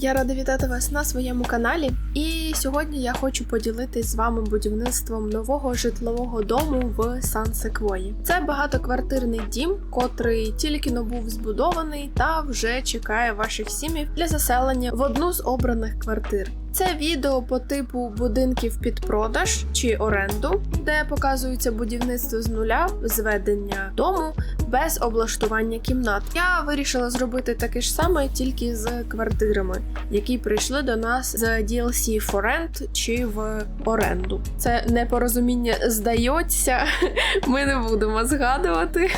Я рада вітати вас на своєму каналі. І сьогодні я хочу поділитись з вами будівництвом нового житлового дому в Сан Секвої. Це багатоквартирний дім, котрий тільки но був збудований та вже чекає ваших сім'їв для заселення в одну з обраних квартир. Це відео по типу будинків під продаж чи оренду, де показується будівництво з нуля, зведення дому без облаштування кімнат. Я вирішила зробити таке ж саме тільки з квартирами, які прийшли до нас з DLC for Rent чи в оренду. Це непорозуміння здається. Ми не будемо згадувати.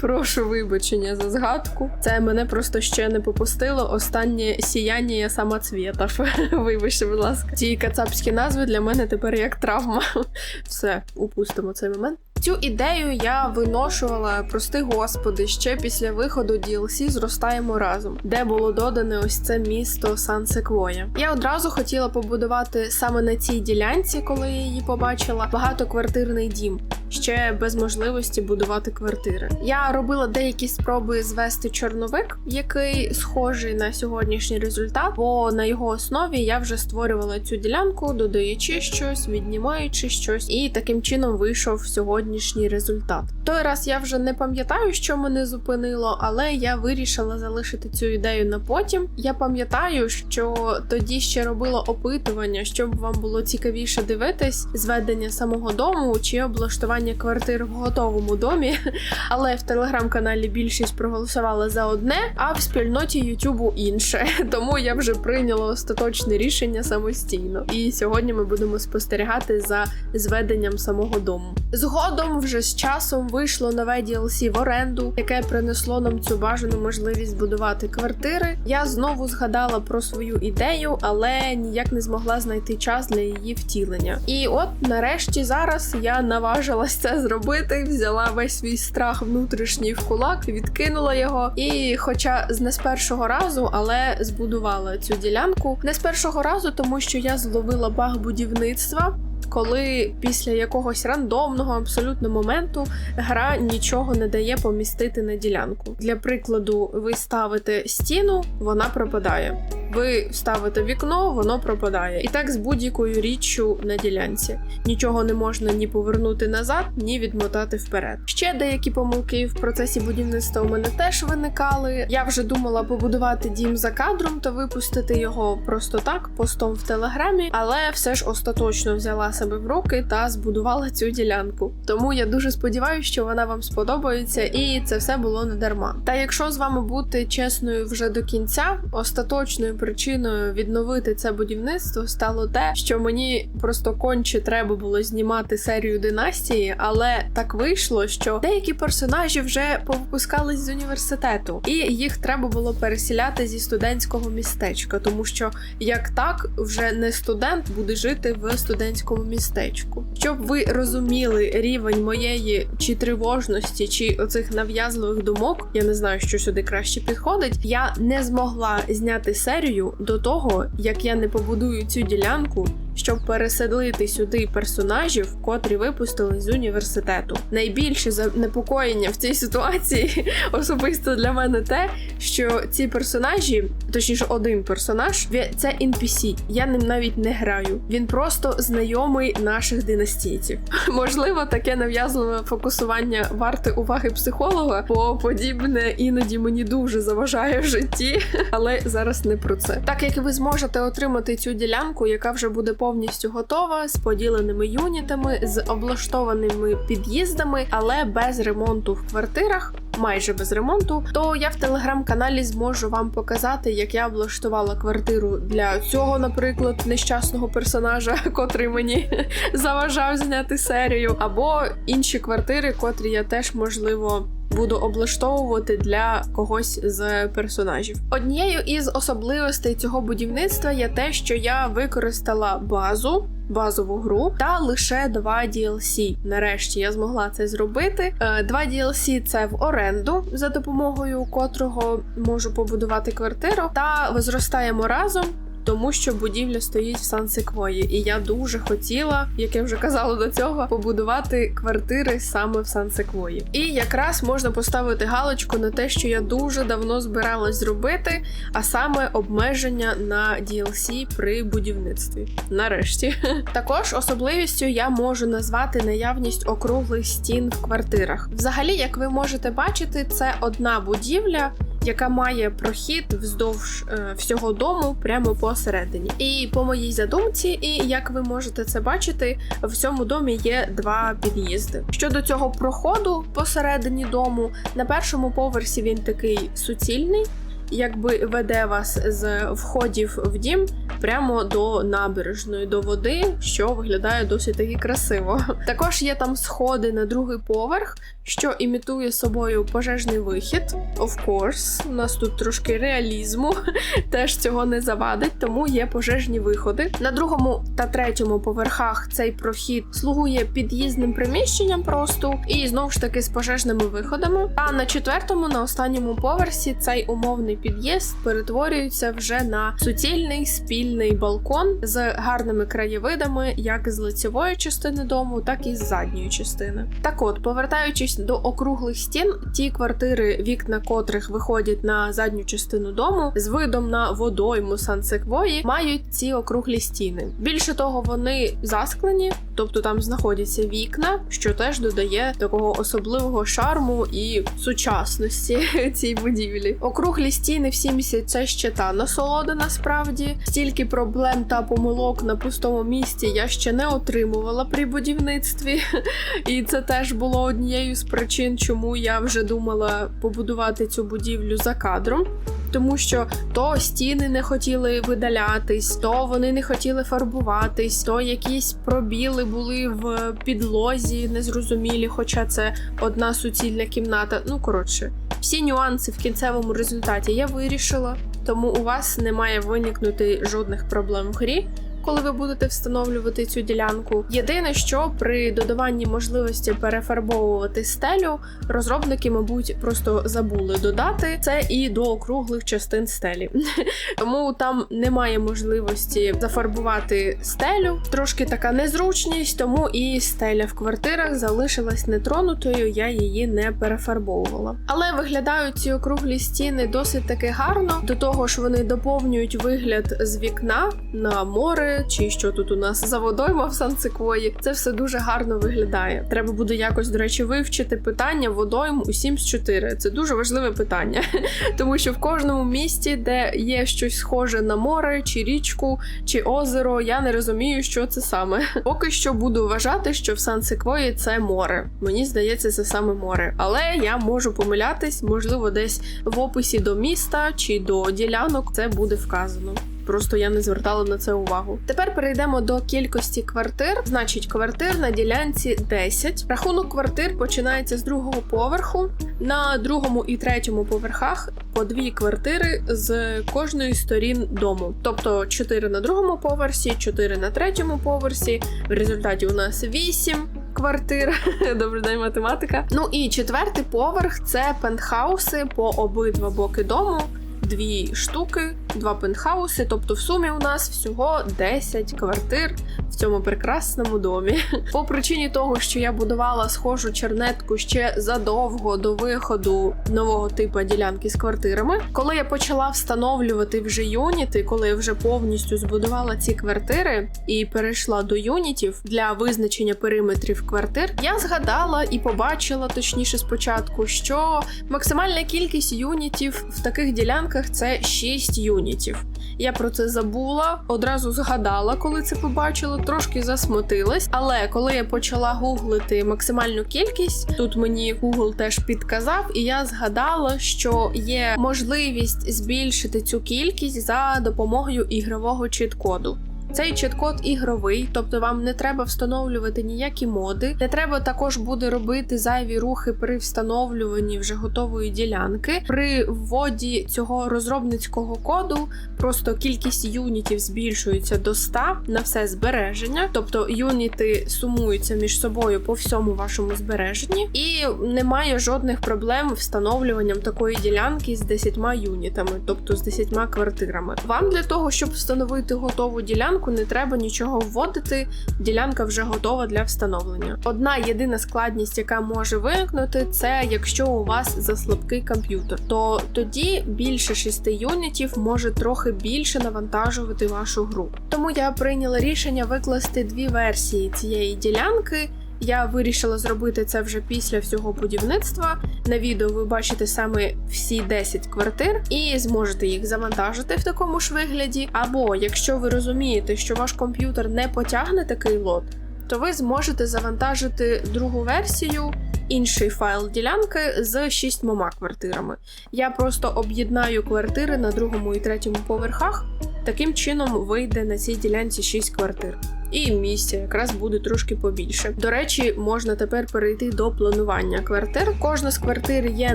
Прошу вибачення за згадку. Це мене просто ще не попустило. Останнє сіяння самоцвітів. Вибачте, будь ласка. Ці кацапські назви для мене тепер як травма. Все, упустимо цей момент. Цю ідею я виношувала, прости господи, ще після виходу DLC зростаємо разом, де було додане ось це місто Сан Секвоя. Я одразу хотіла побудувати саме на цій ділянці, коли я її побачила, багатоквартирний дім. Ще без можливості будувати квартири. Я робила деякі спроби звести чорновик, який схожий на сьогоднішній результат, бо на його основі я вже створювала цю ділянку, додаючи щось, віднімаючи щось, і таким чином вийшов сьогоднішній результат. Той раз я вже не пам'ятаю, що мене зупинило, але я вирішила залишити цю ідею на потім. Я пам'ятаю, що тоді ще робила опитування, щоб вам було цікавіше дивитись зведення самого дому чи облаштування квартир в готовому домі. Але в телеграм-каналі більшість проголосувала за одне, а в спільноті Ютубу інше. Тому я вже прийняла остаточне рішення самостійно. І сьогодні ми будемо спостерігати за зведенням самого дому. Згодом вже з часом вийшло нове DLC в оренду, яке принесло нам цю бажану можливість будувати квартири. Я знову згадала про свою ідею, але ніяк не змогла знайти час для її втілення. І от нарешті зараз я наважилась це зробити, взяла весь свій страх внутрішній в кулак, відкинула його. І, хоча з не з першого разу, але збудувала цю ділянку не з першого разу, тому що я зловила баг будівництва коли після якогось рандомного абсолютно моменту гра нічого не дає помістити на ділянку. Для прикладу, ви ставите стіну, вона пропадає. Ви ставите вікно, воно пропадає. І так з будь-якою річчю на ділянці. Нічого не можна ні повернути назад, ні відмотати вперед. Ще деякі помилки в процесі будівництва у мене теж виникали. Я вже думала побудувати дім за кадром та випустити його просто так, постом в телеграмі, але все ж остаточно взяла себе в руки та збудувала цю ділянку. Тому я дуже сподіваюся, що вона вам сподобається, і це все було не дарма. Та якщо з вами бути чесною вже до кінця, остаточною причиною відновити це будівництво стало те, що мені просто конче треба було знімати серію династії, але так вийшло, що деякі персонажі вже повипускались з університету, і їх треба було переселяти зі студентського містечка, тому що як так вже не студент буде жити в студентському містечку. Щоб ви розуміли рівень моєї чи тривожності, чи оцих нав'язливих думок, я не знаю, що сюди краще підходить. Я не змогла зняти серію до того, як я не побудую цю ділянку. Щоб переселити сюди персонажів, котрі випустили з університету. Найбільше занепокоєння в цій ситуації особисто для мене те, що ці персонажі, точніше, один персонаж, це NPC. Я ним навіть не граю. Він просто знайомий наших династійців. Можливо, таке нав'язливе фокусування варте уваги психолога, бо подібне іноді мені дуже заважає в житті, але зараз не про це. Так як ви зможете отримати цю ділянку, яка вже буде повністю готова з поділеними юнітами, з облаштованими під'їздами, але без ремонту в квартирах. Майже без ремонту, то я в телеграм-каналі зможу вам показати, як я облаштувала квартиру для цього, наприклад, нещасного персонажа, котрий мені заважав зняти серію, або інші квартири, котрі я теж можливо. Буду облаштовувати для когось з персонажів. Однією із особливостей цього будівництва є те, що я використала базу. Базову гру та лише два DLC. Нарешті я змогла це зробити. Е, Два DLC це в оренду, за допомогою котрого можу побудувати квартиру, та зростаємо разом. Тому що будівля стоїть в Сан-Секвої. І я дуже хотіла, як я вже казала до цього, побудувати квартири саме в Сан-Секвої. І якраз можна поставити галочку на те, що я дуже давно збиралась зробити, а саме обмеження на DLC при будівництві. Нарешті. Також особливістю я можу назвати наявність округлих стін в квартирах. Взагалі, як ви можете бачити, це одна будівля. Яка має прохід вздовж е, всього дому прямо посередині. І по моїй задумці, і як ви можете це бачити, в цьому домі є два під'їзди. Щодо цього проходу посередині дому, на першому поверсі він такий суцільний, якби веде вас з входів в дім прямо до набережної, до води, що виглядає досить таки красиво. Також є там сходи на другий поверх, що імітує собою пожежний вихід. Of course, у нас тут трошки реалізму, теж цього не завадить, тому є пожежні виходи. На другому та третьому поверхах цей прохід слугує під'їзним приміщенням просто і знову ж таки з пожежними виходами. А на четвертому, на останньому поверсі, цей умовний під'їзд перетворюється вже на суцільний спільний балкон з гарними краєвидами, як з лицевої частини дому, так і з задньої частини. Так от, повертаючись до округлих стін, ті квартири, вікна котрих виходять на задню частину дому, з видом на водойму Сан-Секвої, мають ці округлі стіни. Більше того, вони засклені, тобто там знаходяться вікна, що теж додає такого особливого шарму і сучасності цій будівлі. Округлі стіни всі місяць це ще та насолода насправді. Стільки проблем та помилок на пустому місці я ще не отримувала при будівництві, і це теж було однією з причин, чому я вже думала побудувати цю будівлю за кадром. Тому що то стіни не хотіли видалятись, то вони не хотіли фарбуватись, то якісь пробіли були в підлозі незрозумілі, хоча це одна суцільна кімната. Ну коротше, всі нюанси в кінцевому результаті я вирішила, тому у вас не має виникнути жодних проблем в грі. Коли ви будете встановлювати цю ділянку, єдине, що при додаванні можливості перефарбовувати стелю, розробники, мабуть, просто забули додати це і до округлих частин стелі. Тому там немає можливості зафарбувати стелю. Трошки така незручність, тому і стеля в квартирах залишилась нетронутою, я її не перефарбовувала. Але виглядають ці округлі стіни досить таки гарно. До того ж, вони доповнюють вигляд з вікна на море, чи що тут у нас за водойма в Сан-Секвої. Це все дуже гарно виглядає. Треба буде якось, до речі, вивчити питання водойм у Sims 4. Це дуже важливе питання, тому що в кожному місті, де є щось схоже на море, чи річку, чи озеро, я не розумію, що це саме. Поки що буду вважати, що в Сан-Секвої це море. Мені здається, це саме море. Але я можу помилятись, можливо, десь в описі до міста чи до ділянок це буде вказано. Просто я не звертала на це увагу. Тепер перейдемо до кількості квартир. Значить, квартир на ділянці 10. Рахунок квартир починається з другого поверху. На другому і третьому поверхах по дві квартири з кожної сторін дому. Тобто 4 на другому поверсі, 4 на третьому поверсі. В результаті у нас 8 квартир. Добрий день, математика. Ну і четвертий поверх це пентхауси по обидва боки дому. Дві штуки, два пентхауси. Тобто, в сумі у нас всього 10 квартир в цьому прекрасному домі. По причині того, що я будувала схожу чернетку ще задовго до виходу нового типу ділянки з квартирами. Коли я почала встановлювати вже юніти, коли я вже повністю збудувала ці квартири і перейшла до юнітів для визначення периметрів квартир, я згадала і побачила точніше спочатку, що максимальна кількість юнітів в таких ділянках це 6 юнітів. Я про це забула, одразу згадала, коли це побачила, трошки засмутилась. Але коли я почала гуглити максимальну кількість, тут мені Google теж підказав, і я згадала, що є можливість збільшити цю кількість за допомогою ігрового чіт-коду. Цей чіт-код ігровий, тобто вам не треба встановлювати ніякі моди. Не треба також буде робити зайві рухи при встановлюванні вже готової ділянки. При вводі цього розробницького коду просто кількість юнітів збільшується до 100 на все збереження, тобто юніти сумуються між собою по всьому вашому збереженні, і немає жодних проблем встановлюванням такої ділянки з 10 юнітами, тобто з 10 квартирами. Вам для того, щоб встановити готову ділянку, не треба нічого вводити. Ділянка вже готова для встановлення. Одна єдина складність, яка може виникнути, це якщо у вас заслабкий комп'ютер, то тоді більше 6 юнітів може трохи більше навантажувати вашу гру. Тому я прийняла рішення викласти дві версії цієї ділянки. Я вирішила зробити це вже після всього будівництва. На відео ви бачите саме всі 10 квартир і зможете їх завантажити в такому ж вигляді. Або якщо ви розумієте, що ваш комп'ютер не потягне такий лот, то ви зможете завантажити другу версію. Інший файл ділянки з шістьмома квартирами. Я просто об'єднаю квартири на другому і третьому поверхах. Таким чином вийде на цій ділянці 6 квартир. І місця якраз буде трошки побільше. До речі, можна тепер перейти до планування квартир. Кожна з квартир є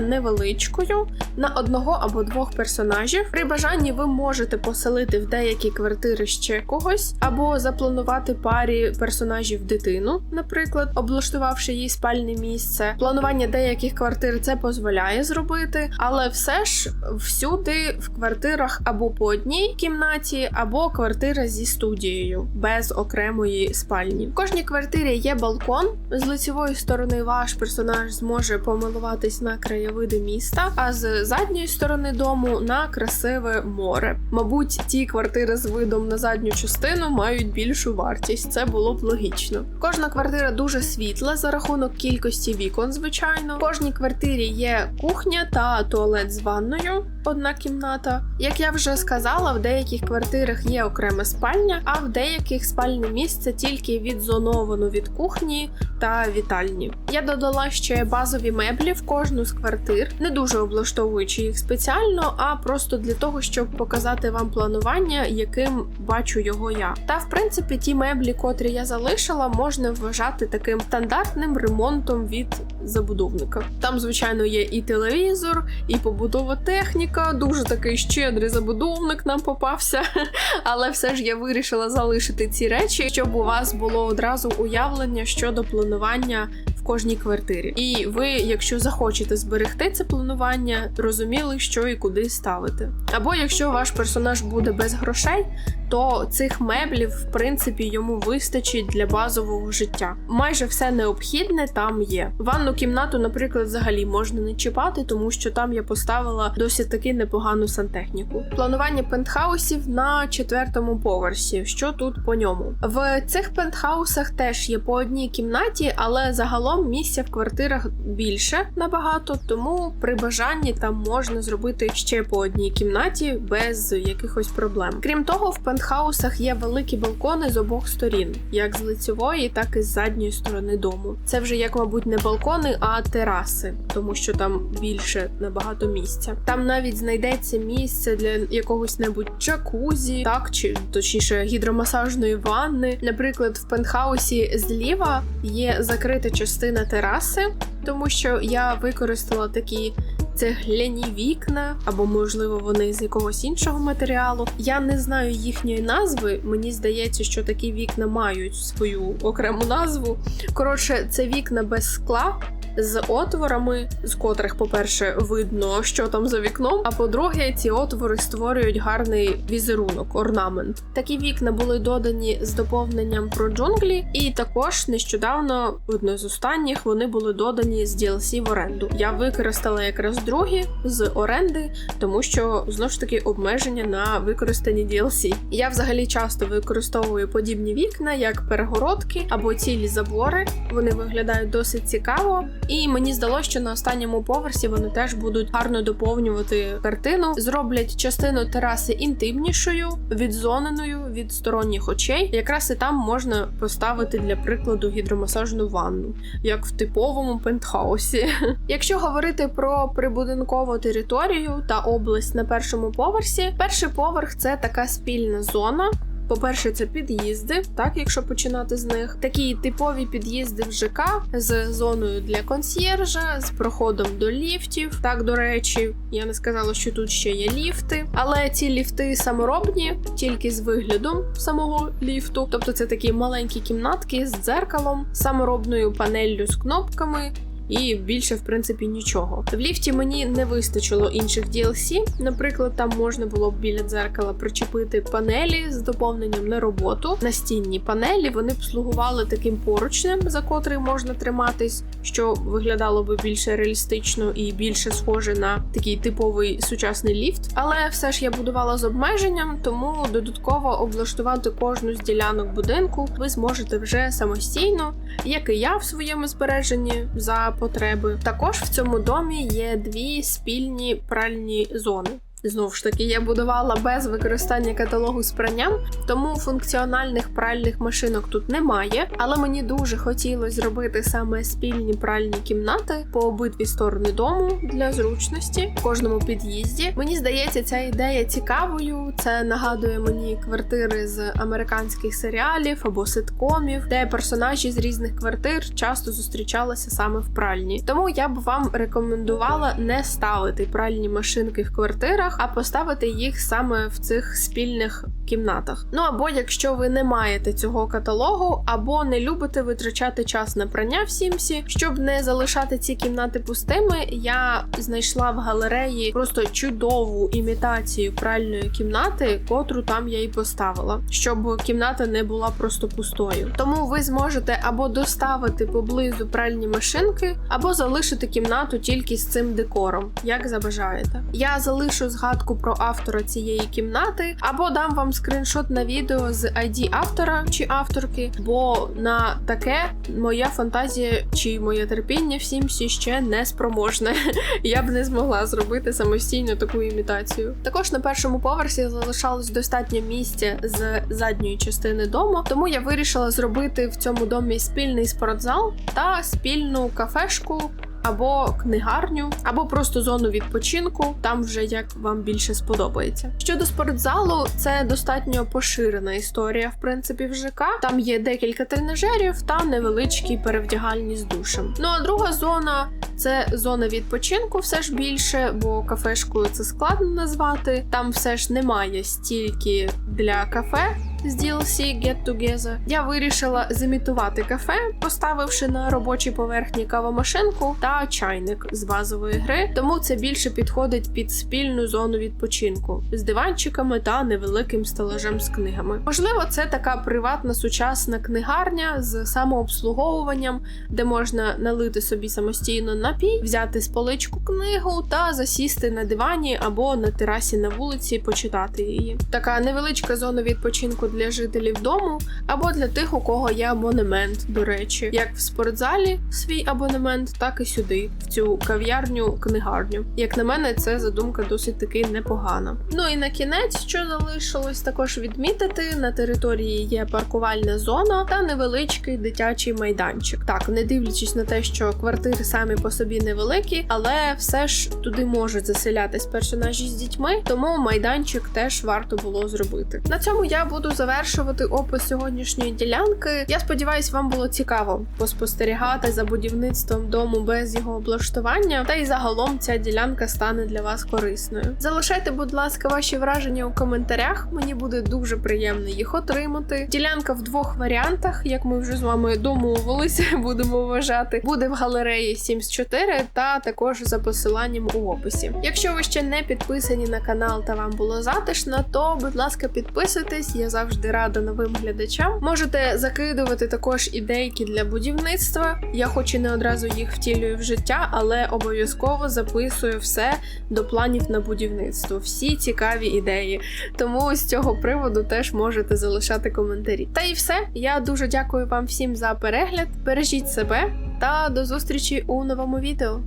невеличкою на одного або двох персонажів. При бажанні ви можете поселити в деякі квартири ще когось, або запланувати парі персонажів дитину, наприклад, облаштувавши їй спальне місце. Планування деяких квартир це дозволяє зробити, але все ж всюди в квартирах або по одній кімнаті, або квартира зі студією без окремої спальні. В кожній квартирі є балкон. З лицевої сторони ваш персонаж зможе помилуватись на краєвиди міста, а з задньої сторони дому на красиве море. Мабуть, ті квартири з видом на задню частину мають більшу вартість. Це було б логічно. Кожна квартира дуже світла за рахунок кількості вікон, звичайно. В кожній квартирі є кухня та туалет з ванною. Одна кімната. Як я вже сказала, в деяких квартирах є окрема спальня, а в деяких спальне місце тільки відзоновано від кухні та вітальні. Я додала ще базові меблі в кожну з квартир, не дуже облаштовуючи їх спеціально, а просто для того, щоб показати вам планування, яким бачу його я. Та в принципі, ті меблі, котрі я залишила, можна вважати таким стандартним ремонтом від забудовника. Там, звичайно, є і телевізор, і побутова техніка. Дуже такий щедрий забудовник нам попався. Але все ж я вирішила залишити ці речі, щоб у вас було одразу уявлення щодо планування кожній квартирі. І ви, якщо захочете зберегти це планування, розуміли, що і куди ставити. Або якщо ваш персонаж буде без грошей, то цих меблів, в принципі, йому вистачить для базового життя. Майже все необхідне там є. Ванну кімнату, наприклад, взагалі можна не чіпати, тому що там я поставила досить таки непогану сантехніку. Планування пентхаусів на четвертому поверсі. Що тут по ньому? В цих пентхаусах теж є по одній кімнаті, але загалом місця в квартирах більше набагато, тому при бажанні там можна зробити ще по одній кімнаті без якихось проблем. Крім того, в пентхаусах є великі балкони з обох сторін, як з лицевої, так і з задньої сторони дому. Це вже як, мабуть, не балкони, а тераси, тому що там більше набагато місця. Там навіть знайдеться місце для якогось небудь джакузі, так чи точніше гідромасажної ванни. Наприклад, в пентхаусі зліва є закрита частина тераси, тому що я використала такі цегляні вікна, або, можливо, вони з якогось іншого матеріалу. Я не знаю їхньої назви. Мені здається, що такі вікна мають свою окрему назву. Коротше, це вікна без скла. З отворами, з котрих, по-перше, видно, що там за вікном. А по-друге, ці отвори створюють гарний візерунок, орнамент. Такі вікна були додані з доповненням про джунглі, і також нещодавно, одне з останніх, вони були додані з DLC в оренду. Я використала якраз другі з оренди, тому що знову ж таки обмеження на використані DLC. Я взагалі часто використовую подібні вікна, як перегородки або цілі забори. Вони виглядають досить цікаво. І мені здалося, що на останньому поверсі вони теж будуть гарно доповнювати картину. Зроблять частину тераси інтимнішою, відзоненою від сторонніх очей. Якраз і там можна поставити для прикладу гідромасажну ванну, як в типовому пентхаусі. Якщо говорити про прибудинкову територію та область на першому поверсі, перший поверх це така спільна зона. По-перше, це під'їзди, так якщо починати з них. Такі типові під'їзди в ЖК з зоною для консьєржа, з проходом до ліфтів. Так, до речі, я не сказала, що тут ще є ліфти, але ці ліфти саморобні, тільки з виглядом самого ліфту. Тобто це такі маленькі кімнатки з дзеркалом, саморобною панеллю з кнопками. І більше, в принципі, нічого. В ліфті мені не вистачило інших DLC. Наприклад, там можна було біля дзеркала причепити панелі з доповненням на роботу. Настінні панелі вони б слугували таким поручнем, за котрий можна триматись, що виглядало би більше реалістично і більше схоже на такий типовий сучасний ліфт. Але все ж я будувала з обмеженням, тому додатково облаштувати кожну з ділянок будинку ви зможете вже самостійно, як і я в своєму збереженні за потреби. Також в цьому домі є дві спільні пральні зони. Знову ж таки, я будувала без використання каталогу з пранням, тому функціональних пральних машинок тут немає. Але мені дуже хотілося зробити саме спільні пральні кімнати по обидві сторони дому для зручності в кожному під'їзді. Мені здається, ця ідея цікавою. Це нагадує мені квартири з американських серіалів або ситкомів, де персонажі з різних квартир часто зустрічалися саме в пральні. Тому я б вам рекомендувала не ставити пральні машинки в квартирах а поставити їх саме в цих спільних кімнатах. Ну або якщо ви не маєте цього каталогу, або не любите витрачати час на прання в Сімсі, щоб не залишати ці кімнати пустими, я знайшла в галереї просто чудову імітацію пральної кімнати, котру там я і поставила, щоб кімната не була просто пустою. Тому ви зможете або доставити поблизу пральні машинки, або залишити кімнату тільки з цим декором, як забажаєте. Я залишу згадку про автора цієї кімнати, або дам вам скріншот на відео з ID автора чи авторки, бо на таке моя фантазія чи моє терпіння в Сімсі ще не спроможне. Я б не змогла зробити самостійно таку імітацію. Також на першому поверсі залишалось достатньо місця з задньої частини дому, тому я вирішила зробити в цьому домі спільний спортзал та спільну кафешку або книгарню, або просто зону відпочинку, там вже як вам більше сподобається. Щодо спортзалу, це достатньо поширена історія, в принципі, в ЖК. Там є декілька тренажерів та невеличкі перевдягальні з душем. Ну а друга зона це зона відпочинку, все ж більше, бо кафешкою це складно назвати. Там все ж немає стільки для кафе з DLC Get Together, я вирішила зімітувати кафе, поставивши на робочій поверхні кавомашинку та чайник з базової гри, тому це більше підходить під спільну зону відпочинку з диванчиками та невеликим стелажем з книгами. Можливо, це така приватна сучасна книгарня з самообслуговуванням, де можна налити собі самостійно напій, взяти з поличку книгу та засісти на дивані або на терасі на вулиці, почитати її. Така невеличка зона відпочинку для жителів дому або для тих, у кого є абонемент, до речі, як в спортзалі свій абонемент, так і сюди, в цю кав'ярню, книгарню. Як на мене, це задумка досить таки непогана. Ну і на кінець, що залишилось також відмітити, на території є паркувальна зона та невеличкий дитячий майданчик. Так, не дивлячись на те, що квартири самі по собі невеликі, але все ж туди можуть заселятись персонажі з дітьми, тому майданчик теж варто було зробити. На цьому я буду завершувати опис сьогоднішньої ділянки. Я сподіваюся, вам було цікаво поспостерігати за будівництвом дому без його облаштування, та й загалом ця ділянка стане для вас корисною. Залишайте, будь ласка, ваші враження у коментарях. Мені буде дуже приємно їх отримати. Ділянка в двох варіантах, як ми вже з вами домовилися, будемо вважати, буде в галереї Sims 4 та також за посиланням у описі. Якщо ви ще не підписані на канал та вам було затишно, то будь ласка, підписуйтесь. Я завжди завжди рада новим глядачам. Можете закидувати також ідейки для будівництва. Я хоч і не одразу їх втілюю в життя, але обов'язково записую все до планів на будівництво. Всі цікаві ідеї. Тому з цього приводу теж можете залишати коментарі. Та і все. Я дуже дякую вам всім за перегляд. Бережіть себе та до зустрічі у новому відео.